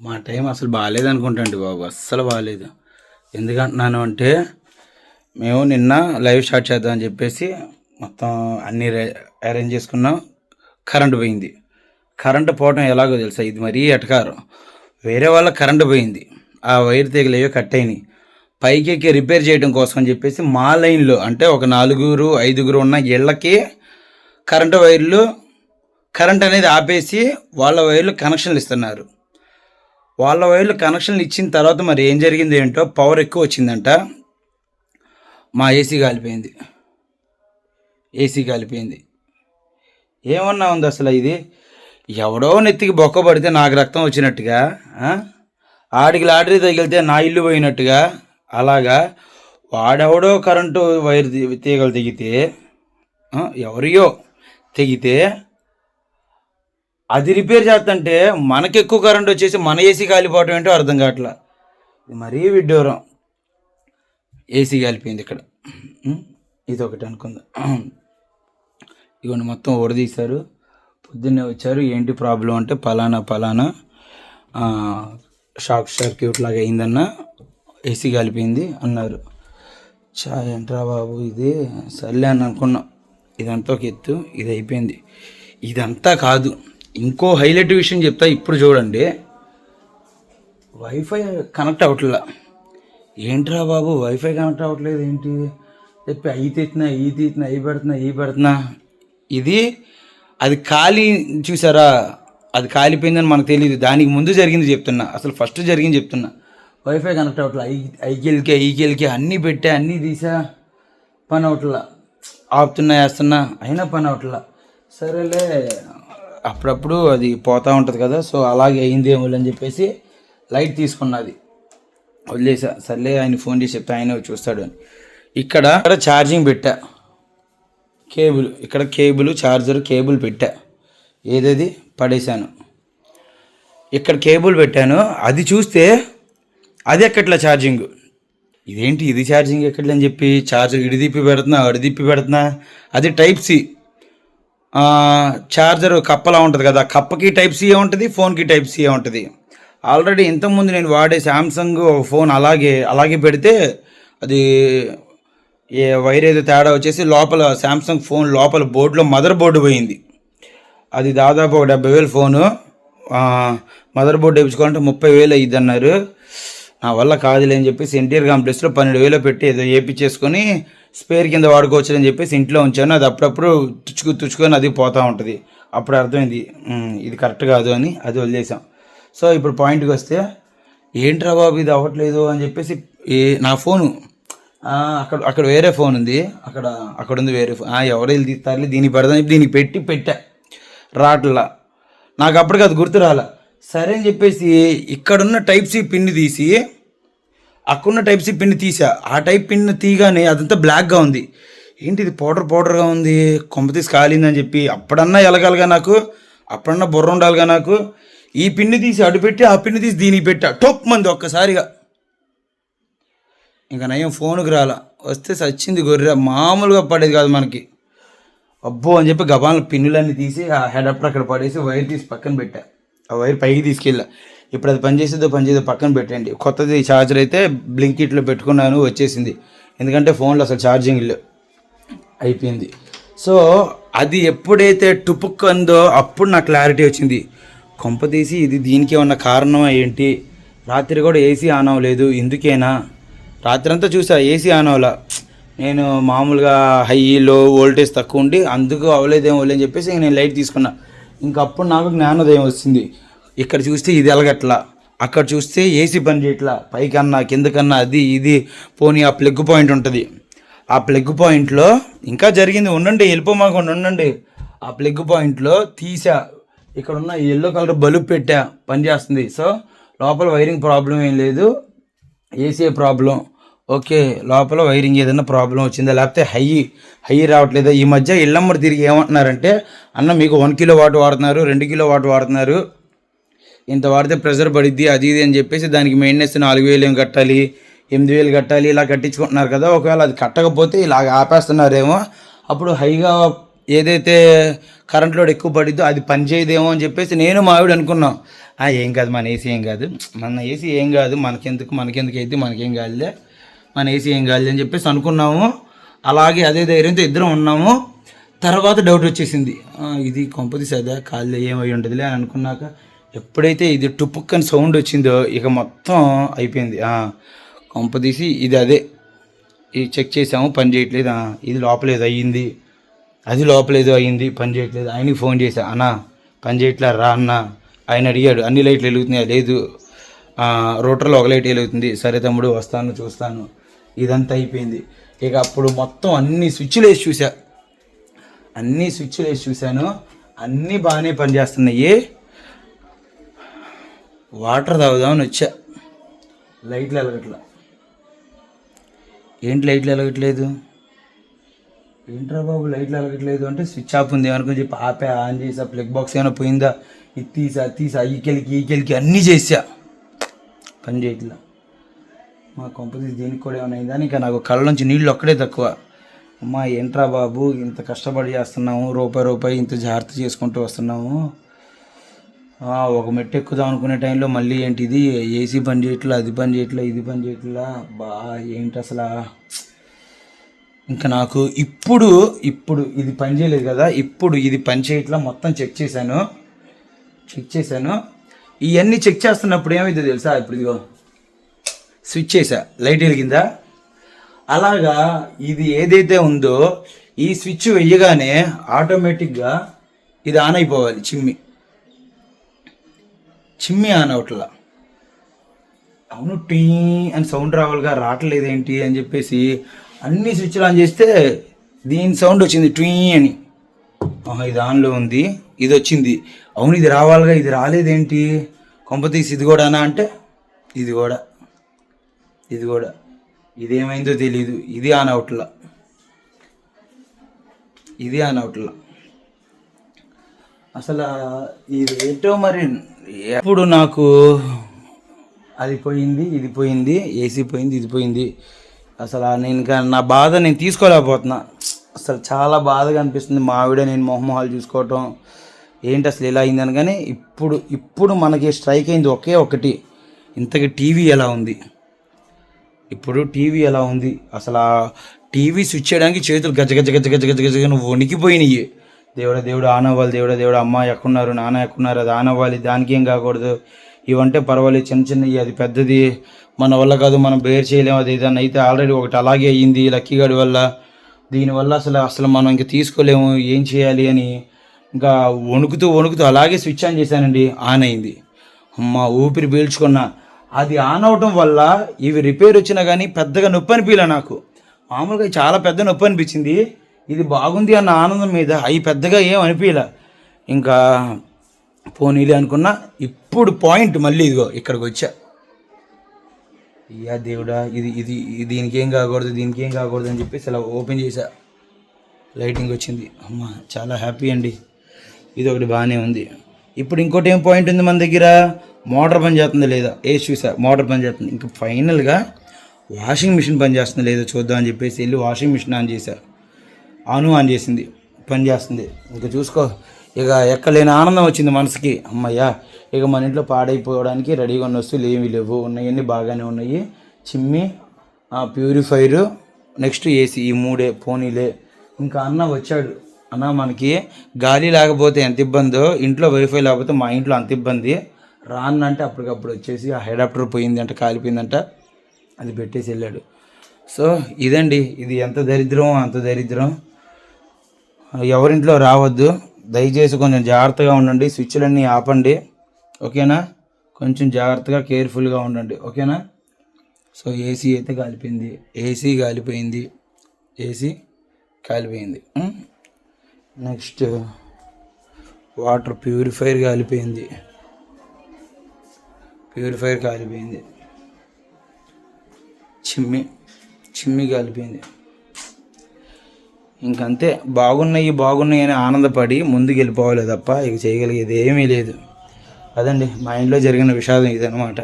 మా టైం అసలు బాగాలేదు అనుకుంటాండి బాబు అస్సలు బాగాలేదు ఎందుకంటున్నాను అంటే మేము నిన్న లైవ్ స్టార్ట్ చేద్దాం అని చెప్పేసి మొత్తం అన్నీ అరేంజ్ చేసుకున్నాం. కరెంట్ పోయింది. కరెంటు పోవడం ఎలాగో తెలుసా? ఇది మరీ ఎటకారం. వేరే వాళ్ళ కరెంటు పోయింది. ఆ వైర్ తీగలు కట్ అయినాయి. పైకి ఎక్కి రిపేర్ చేయడం కోసం అని చెప్పేసి మా లైన్లో అంటే ఒక నాలుగురు ఐదుగురు ఉన్న ఇళ్ళకి కరెంటు వైర్లు కరెంట్ అనేది ఆపేసి వాళ్ళ వైర్లు కనెక్షన్లు ఇస్తున్నారు. వాళ్ళ వైర్లు కనెక్షన్లు ఇచ్చిన తర్వాత మరి ఏం జరిగింది ఏంటో పవర్ ఎక్కువ వచ్చిందంట. మా ఏసీ కాలిపోయింది. ఏసీ కాలిపోయింది. ఏమన్నా ఉంది అసలు ఇది? ఎవడో నెత్తికి బొక్క పడితే నాకు రక్తం వచ్చినట్టుగా ఆడికి లాటరీ తగిలితే నా ఇల్లు పోయినట్టుగా అలాగా? వాడెవడో కరెంటు వైర్ తీగలు తెగితే ఎవరియో తెగితే అది రిపేర్ చేస్తుంటే మనకి ఎక్కువ కరెంట్ వచ్చేసి మన ఏసీ కాలిపోవటం ఏంటో అర్థం కావట్లా. ఇది మరీ విడ్డూరం. ఏసీ కాలిపోయింది ఇక్కడ. ఇది ఒకటి అనుకుందాం. ఇవన్నీ మొత్తం ఓడదీశారు పొద్దున్నే వచ్చారు. ఏంటి ప్రాబ్లం అంటే పలానా పలానా షాక్ సర్క్యూట్ లాగా అయిందన్న ఏసీ కాలిపోయింది అన్నారు. చా ఏంట్రా బాబు ఇది? సర్లే అని అనుకున్నాం. ఇదంతా ఒక ఎత్తు. ఇది అయిపోయింది. ఇదంతా కాదు. ఇంకో హైలైట్ విషయం చెప్తా ఇప్పుడు చూడండి. వైఫై కనెక్ట్ అవ్వట్లా. ఏంట్రా బాబు వైఫై కనెక్ట్ అవ్వట్లేదు ఏంటి? చెప్పి అవి తెచ్చినా ఈ తీస్తున్నా అవి పెడుతున్నా ఇవి పెడుతున్నా. ఇది అది ఖాళీ చూసారా? అది కాలిపోయిందని మనకు తెలియదు దానికి ముందు జరిగింది చెప్తున్నా. అసలు ఫస్ట్ జరిగింది చెప్తున్నా. వైఫై కనెక్ట్ అవ్వట్లా. ఐ ఐకెల్కి ఐకెల్కి అన్నీ పెట్టా అన్నీ తీసా పని అవట్లా ఆపుతున్నా వేస్తున్నా అయినా పని అవట్లా సరేలే. అప్పుడప్పుడు అది పోతూ ఉంటుంది కదా సో అలాగే అయిందేమో అని చెప్పేసి లైట్ తీసుకున్నది. వదిలేసా సర్లే ఆయన ఫోన్ చేసి చెప్తే ఆయన చూస్తాడు అని. ఇక్కడ ఇక్కడ ఛార్జింగ్ పెట్టా. కేబుల్ ఇక్కడ కేబుల్ చార్జర్ కేబుల్ పెట్టా. ఏదది? పడేశాను. ఇక్కడ కేబుల్ పెట్టాను. అది చూస్తే అది ఎక్కట్లా ఛార్జింగ్? ఇదేంటి ఇది ఛార్జింగ్ ఎక్కట్లని చెప్పి ఛార్జర్ ఇడిదిప్పి పెడుతున్నా అడిదిప్పి పెడుతున్నా? అది టైప్ సి. ఛార్జర్ కప్పలా ఉంటుంది కదా కప్పకి టైప్ సి ఉంటుంది ఫోన్కి టైప్ సి ఉంటుంది. ఆల్రెడీ ఇంతకుముందు నేను వాడే శాంసంగ్ ఫోన్ అలాగే అలాగే పెడితే అది ఏ వైర్ ఏదో తేడా వచ్చేసి లోపల శాంసంగ్ ఫోన్ లోపల బోర్డులో మదర్ బోర్డు పోయింది. అది దాదాపు ఒక డెబ్బై వేలు ఫోను మదర్ బోర్డు వేయించుకోవాలంటే ముప్పై వేలు అయ్యింది అన్నారు నా వల్ల కాదులే అని చెప్పేసి ఎన్టీఆర్ కాంప్లెక్స్లో పన్నెండు వేలు పెట్టి ఏదో వేపించేసుకొని స్పేర్ కింద వాడుకోవచ్చు అని చెప్పేసి ఇంట్లో ఉంచాను. అది అప్పుడప్పుడు తుచ్చుకు తుచ్చుకొని అది పోతూ ఉంటుంది. అప్పుడు అర్థమైంది ఇది కరెక్ట్ కాదు అని అది వదిలేసాం. సో ఇప్పుడు పాయింట్కి వస్తే ఏంట్రా బాబు ఇది అవ్వట్లేదు అని చెప్పేసి ఏ నా ఫోను అక్కడ అక్కడ వేరే ఫోన్ ఉంది. అక్కడ అక్కడ ఉంది వేరే ఫోన్ ఎవరు వెళ్ళి తీస్తారులే దీనికి పెడదాం దీనికి పెట్టి పెట్టా. రాట్లా. నాకు అప్పటికి అది గుర్తు రాలా. సరే అని చెప్పేసి ఇక్కడున్న టైప్ సి పిన్ని తీసి అక్కడున్న టైప్ సి పిన్ తీసా ఆ టైప్ పిన్ తీగానే అదంతా బ్లాక్గా ఉంది. ఏంటి ఇది పౌడర్ పౌడర్గా ఉంది. కొంప తీసి కాలిందని చెప్పి అప్పుడన్నా ఎలగాలిగా నాకు అప్పుడన్నా బుర్ర ఉండాలిగా నాకు. ఈ పిన్ని తీసి అటు పెట్టి ఆ పిన్ని తీసి దీనికి పెట్టా. టొప్ మంది ఒక్కసారిగా. ఇంకా నయం ఫోన్కి రాలా. వస్తే సచ్చింది గొర్రె. మామూలుగా పడేది కాదు మనకి. అబ్బో అని చెప్పి గబాలను పిన్నులన్నీ తీసి ఆ హెడప్టర్ అక్కడ పడేసి వైర్ తీసి పక్కన పెట్టా. ఆ వైర్ పైకి తీసుకెళ్ళా. ఇప్పుడు అది పనిచేసేదో పనిచేదో పక్కన పెట్టండి. కొత్తది ఛార్జర్ అయితే బ్లింకిట్లో పెట్టుకున్నాను వచ్చేసింది. ఎందుకంటే ఫోన్లో అసలు ఛార్జింగ్ అయిపోయింది. సో అది ఎప్పుడైతే టుపుక్ అందో అప్పుడు నాకు క్లారిటీ వచ్చింది. కొంప తీసి ఇది దీనికి ఉన్న కారణం ఏంటి? రాత్రి కూడా ఏసీ ఆన్ అవ్వలేదు. ఎందుకేనా? రాత్రి అంతా చూసా ఏసీ ఆన్ అవ్వాల. నేను మామూలుగా హై లో వోల్టేజ్ తక్కువ ఉండి అందుకు అవ్వలేదేమో అని చెప్పేసి నేను లైట్ తీసుకున్నా. ఇంకప్పుడు నాకు జ్ఞానోదయం వచ్చింది. ఇక్కడ చూస్తే ఇది ఎలగట్లా. అక్కడ చూస్తే ఏసీ పని చేయట్లా. పైకన్నా కిందకన్నా అది ఇది. పోనీ ఆ ప్లగ్ పాయింట్ ఉంటుంది. ఆ ప్లగ్ పాయింట్లో ఇంకా జరిగింది. ఉండండి వెళ్ళిపోమాకుండా ఉండండి. ఆ ప్లగ్ పాయింట్లో తీసా. ఇక్కడ ఉన్న ఎల్లో కలర్ బల్బ్ పెట్టా. పనిచేస్తుంది సో లోపల వైరింగ్ ప్రాబ్లం ఏం లేదు. AC problem. ఓకే లోపల వైరింగ్ ఏదైనా ప్రాబ్లం వచ్చిందా? లేకపోతే హై హై రావట్లేదా? ఈ మధ్య ఇళ్ళమ్మడి తిరిగి ఏమంటున్నారంటే అన్న మీకు వన్ కిలో వాట్ వాడుతున్నారు రెండు కిలో వాట్ వాడుతున్నారు. ఇంత వాడితే ప్రెషర్ పడిద్ది అది ఇది అని చెప్పేసి దానికి మెయింటెనెన్స్ నాలుగు వేలు ఏం కట్టాలి ఎనిమిది వేలు కట్టాలి ఇలా కట్టించుకుంటున్నారు కదా. ఒకవేళ అది కట్టకపోతే ఇలాగ ఆపేస్తున్నారేమో. అప్పుడు హైగా ఏదైతే కరెంట్ లోడ్ ఎక్కువ పడిద్దో అది పనిచేయదేమో అని చెప్పేసి నేను మా ఆవిడ అనుకున్నాం. ఏం కాదు మన ఏసీ ఏం కాదు. మన ఏసీ ఏం కాదు మనకెందుకు మనకెందుకు అయితే మనకేం కాదులే. మన ఏసీ ఏం కాదు అని చెప్పేసి అనుకున్నాము. అలాగే అదే ధైర్యంతో ఇద్దరం ఉన్నాము. తర్వాత డౌట్ వచ్చేసింది. ఇది కొంపది సదా కాళ్ళు ఏమై ఉంటుందిలే అని అనుకున్నాక ఎప్పుడైతే ఇది టుపుక్కని సౌండ్ వచ్చిందో ఇక మొత్తం అయిపోయింది. కొంప తీసి ఇది అదే. ఇది చెక్ చేసాము పని చేయట్లేదు. ఇది లోపలేదు అయ్యింది. అది లోపలేదు అయ్యింది పని చేయట్లేదు. ఆయనకి ఫోన్ చేశా అన్న పని చేయట్లే రా అన్న. ఆయన అడిగాడు అన్ని లైట్లు వెలుగుతున్నాయా? లేదు. రోటర్లో ఒక లైట్ వెలుగుతుంది. సరే తమ్ముడు వస్తాను చూస్తాను. ఇదంతా అయిపోయింది. ఇక అప్పుడు మొత్తం అన్ని స్విచ్లు వేసి చూసా అన్ని స్విచ్లు వేసి చూశాను. అన్నీ బాగానే పనిచేస్తున్నాయి. వాటర్ తాగుదామని వచ్చా. లైట్లు వెలగట్లా. ఏంటి లైట్లు వెలగట్లేదు? ఏంట్రా బాబు లైట్లు వెలగట్లేదు అంటే స్విచ్ ఆఫ్ ఉంది అనుకుని చెప్పి ఆపే ఆన్ చేసా ప్లగ్ బాక్స్ ఏమైనా పోయిందా? ఇది తీసా తీసా ఈకెలికి ఈకెలికి అన్నీ చేసా. పని చేయట్లా. మా కొంపతీసి దీనికి కూడా ఏమైనా అయిందా? ఇంకా నాకు కళ్ళ నుంచి నీళ్ళు ఒక్కడే తక్కువ. అమ్మా ఏంట్రా బాబు ఇంత కష్టపడి చేస్తున్నాము రూపాయి రూపాయి ఇంత జాగ్రత్త చేసుకుంటూ వస్తున్నాము ఒక మెట్టు ఎక్కుదాం అనుకునే టైంలో మళ్ళీ ఏంటి ఇది? ఏసీ పని చేయట్లా అది పని చేయట్లా ఇది పని చేయట్లా? బా ఏంటి అసలు? ఇంకా నాకు ఇప్పుడు ఇప్పుడు ఇది పని చేయలేదు కదా ఇప్పుడు ఇది పని చేయట్లా మొత్తం చెక్ చేశాను. చెక్ చేశాను. ఇవన్నీ చెక్ చేస్తున్నప్పుడు ఏమైందో తెలుసా? ఇప్పుడు ఇదిగో. స్విచ్ చేసా లైట్ వెలిగిందా? అలాగా ఇది ఏదైతే ఉందో ఈ స్విచ్ వెయ్యగానే ఆటోమేటిక్గా ఇది ఆన్ అయిపోవాలి చిమ్మి. చిమ్మి ఆన్ అవట్లా. అవును టీ అని సౌండ్ రావాలిగా రావట్లేదు ఏంటి అని చెప్పేసి అన్ని స్విచ్లు ఆన్ చేస్తే దీని సౌండ్ వచ్చింది ట్వీ అని. ఇది ఆన్లో ఉంది ఇది వచ్చింది. అవును ఇది రావాలిగా ఇది రాలేదేంటి? కొంపతీసి ఇది కూడానా అంటే ఇది కూడా ఇది కూడా. ఇదేమైందో తెలియదు ఇది ఆన్ అవుట్లా. ఇది ఆన్ అవుట్లా. అసలు ఇది ఏంటో మరి ఎప్పుడు నాకు అది పోయింది ఇది పోయింది ఏసీ పోయింది ఇది పోయింది అసలు నేను ఇంకా నా బాధ నేను తీసుకోలేకపోతున్నా అసలు చాలా బాధగా అనిపిస్తుంది మా ఆవిడ నేను మొహమొహాలు చూసుకోవటం ఏంటి అసలు ఇలా అయిందని కానీ ఇప్పుడు ఇప్పుడు మనకి స్ట్రైక్ అయింది ఒకే ఒకటి ఇంతకీ టీవీ ఎలా ఉంది ఇప్పుడు టీవీ ఎలా ఉంది అసలు ఆ టీవీ స్విచ్ చేయడానికి చేతులు గజ గజ గజ గజ గజ గజ వణికిపోయినాయి దేవుడా దేవుడు ఆనవ్వాలి అవ్వాలి దేవుడా దేవుడు అమ్మ ఎక్కున్నారు నాన్న ఎక్కున్నారు అది ఆనవ్వాలి దానికి ఏం కాకూడదు. ఇవంటే పర్వాలేదు చిన్న చిన్నవి అది పెద్దది. మన వల్ల కాదు మనం బేర్ చేయలేము అది ఏదైనా అయితే ఆల్రెడీ ఒకటి అలాగే అయ్యింది లక్కీగాడి వల్ల. దీనివల్ల అసలు అసలు మనం ఇంకా తీసుకోలేము ఏం చేయాలి అని ఇంకా వణుకుతూ వణుకుతూ అలాగే స్విచ్ ఆన్ చేశానండి ఆన్ అయింది. అమ్మ ఊపిరి పీల్చుకున్నా. అది ఆన్ అవటం వల్ల ఇవి రిపేర్ వచ్చినా కానీ పెద్దగా నొప్పి అనిపించలే నాకు. మామూలుగా చాలా పెద్ద నొప్పి అనిపించింది. ఇది బాగుంది అన్న ఆనందం మీద. అవి పెద్దగా ఏం అనిపించలే ఇంకా పోనీలే అనుకున్నా ఇప్పుడు పాయింట్ మళ్ళీ ఇదిగో ఇక్కడికి వచ్చా. ఇయ్యా దేవుడా ఇది ఇది దీనికి ఏం కాకూడదు దీనికి ఏం కాకూడదు అని చెప్పేసి అలా ఓపెన్ చేసా లైటింగ్ వచ్చింది. అమ్మ చాలా హ్యాపీ అండి. ఇది ఒకటి బాగానే ఉంది. ఇప్పుడు ఇంకోటి ఏం పాయింట్ ఉంది మన దగ్గర? మోటార్ పని చేస్తుందా లేదా? ఏ చూసా మోటార్ పని చేస్తుంది. ఇంకా ఫైనల్గా వాషింగ్ మిషన్ పని చేస్తుందా లేదా చూద్దాం అని చెప్పేసి వెళ్ళి వాషింగ్ మిషన్ ఆన్ చేశారు ఆను ఆన్ చేసింది పని చేస్తుంది. ఇంకా చూసుకో ఇక ఎక్కలేని ఆనందం వచ్చింది మనసుకి. అమ్మయ్యా ఇక మన ఇంట్లో పాడైపోవడానికి రెడీగా ఉన్న వస్తువులు ఏమీ లేవు. ఉన్నాయన్నీ బాగానే ఉన్నాయి. చిమ్మి ప్యూరిఫైరు నెక్స్ట్ ఏసీ ఈ మూడే పోనీలే. ఇంకా అన్న వచ్చాడు. అన్న మనకి గాలి లేకపోతే ఎంత ఇబ్బందో ఇంట్లో వైఫై లేకపోతే మా ఇంట్లో అంత ఇబ్బంది. రానంటే అప్పటికప్పుడు వచ్చేసి ఆ హెడాప్టర్ పోయింది అంట కాలిపోయిందంట. అది పెట్టేసి వెళ్ళాడు. సో ఇదండి ఇది ఎంత దరిద్రం అంత దరిద్రం. ఎవరింట్లో రావద్దు. దయచేసి కొంచెం జాగ్రత్తగా ఉండండి. స్విచ్లన్నీ ఆపండి. ఓకేనా? కొంచెం జాగ్రత్తగా కేర్ఫుల్గా ఉండండి. ఓకేనా? సో ఏసీ అయితే కాలిపోయింది ఏసీ కాలిపోయింది. ఏసీ కాలిపోయింది. నెక్స్ట్ వాటర్ ప్యూరిఫైర్ కాలిపోయింది. ప్యూరిఫైర్ కాలిపోయింది. చిమ్మి చిమ్మి కాలిపోయింది. ఇంకంతే. బాగున్నాయి బాగున్నాయి అని ఆనందపడి ముందుకు వెళ్ళిపోవాలి తప్ప ఇక చేయగలిగేది ఏమీ లేదు. అదండి మా ఇంట్లో జరిగిన విషాదం ఇదనమాట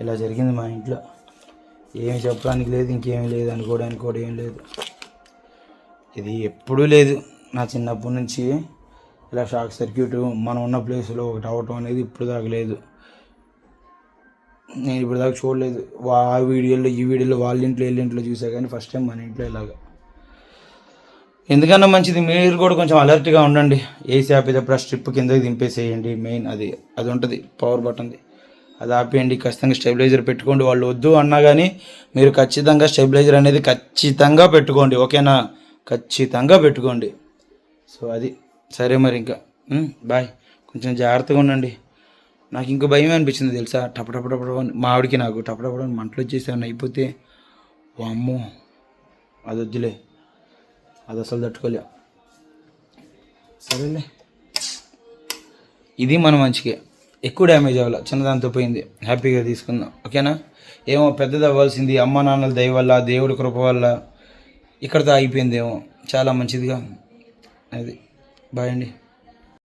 ఇలా జరిగింది మా ఇంట్లో. ఏమి చెప్పడానికి లేదు ఇంకేమీ లేదు అనుకోవడానికి కూడా ఏం లేదు. ఇది ఎప్పుడూ లేదు. నా చిన్నప్పటి నుంచి ఇలా షాక్ సర్క్యూట్ మనం ఉన్న ప్లేస్లో ఒకటి అవటం అనేది ఇప్పుడు దాకా లేదు. నేను ఇప్పుడు దాకా చూడలేదు. వా ఆ వీడియోలో ఈ వీడియోలో వాళ్ళ ఇంట్లో వీళ్ళ ఇంట్లో చూసా కానీ ఫస్ట్ టైం మన ఇంట్లో ఇలాగా. ఎందుకన్నా మంచిది? మీరు కూడా కొంచెం అలర్ట్గా ఉండండి. ఏసీ ఆపేటప్పుడు ఆ స్ట్రిప్ కిందకి దింపేసేయండి. మెయిన్ అది అది ఉంటుంది పవర్ బటన్ది అది ఆపేయండి. ఖచ్చితంగా స్టెబిలైజర్ పెట్టుకోండి. వాళ్ళు వద్దు అన్నా కానీ మీరు ఖచ్చితంగా స్టెబిలైజర్ అనేది ఖచ్చితంగా పెట్టుకోండి. ఓకేనా? ఖచ్చితంగా పెట్టుకోండి. సో అది సరే మరి ఇంకా. బాయ్. కొంచెం జాగ్రత్తగా ఉండండి. నాకు ఇంకో భయం అనిపించింది తెలుసా? టపటపటపడ మావిడికి నాకు టపటపడ మంటలు వచ్చేసి అయిపోతే అమ్మో అది వద్దులే అది అసలు తట్టుకోలే. సరేలే. ఇది మన మంచికే. ఎక్కువ డ్యామేజ్ అవ్వాలి. చిన్నదాంతో పోయింది. హ్యాపీగా తీసుకుందాం. ఓకేనా? ఏమో పెద్దది అవ్వాల్సింది అమ్మ నాన్నల దయ వల్ల దేవుడి కృప వల్ల ఇక్కడితో అయిపోయిందేమో చాలా మంచిదిగా. అది. బాయ్ అండి.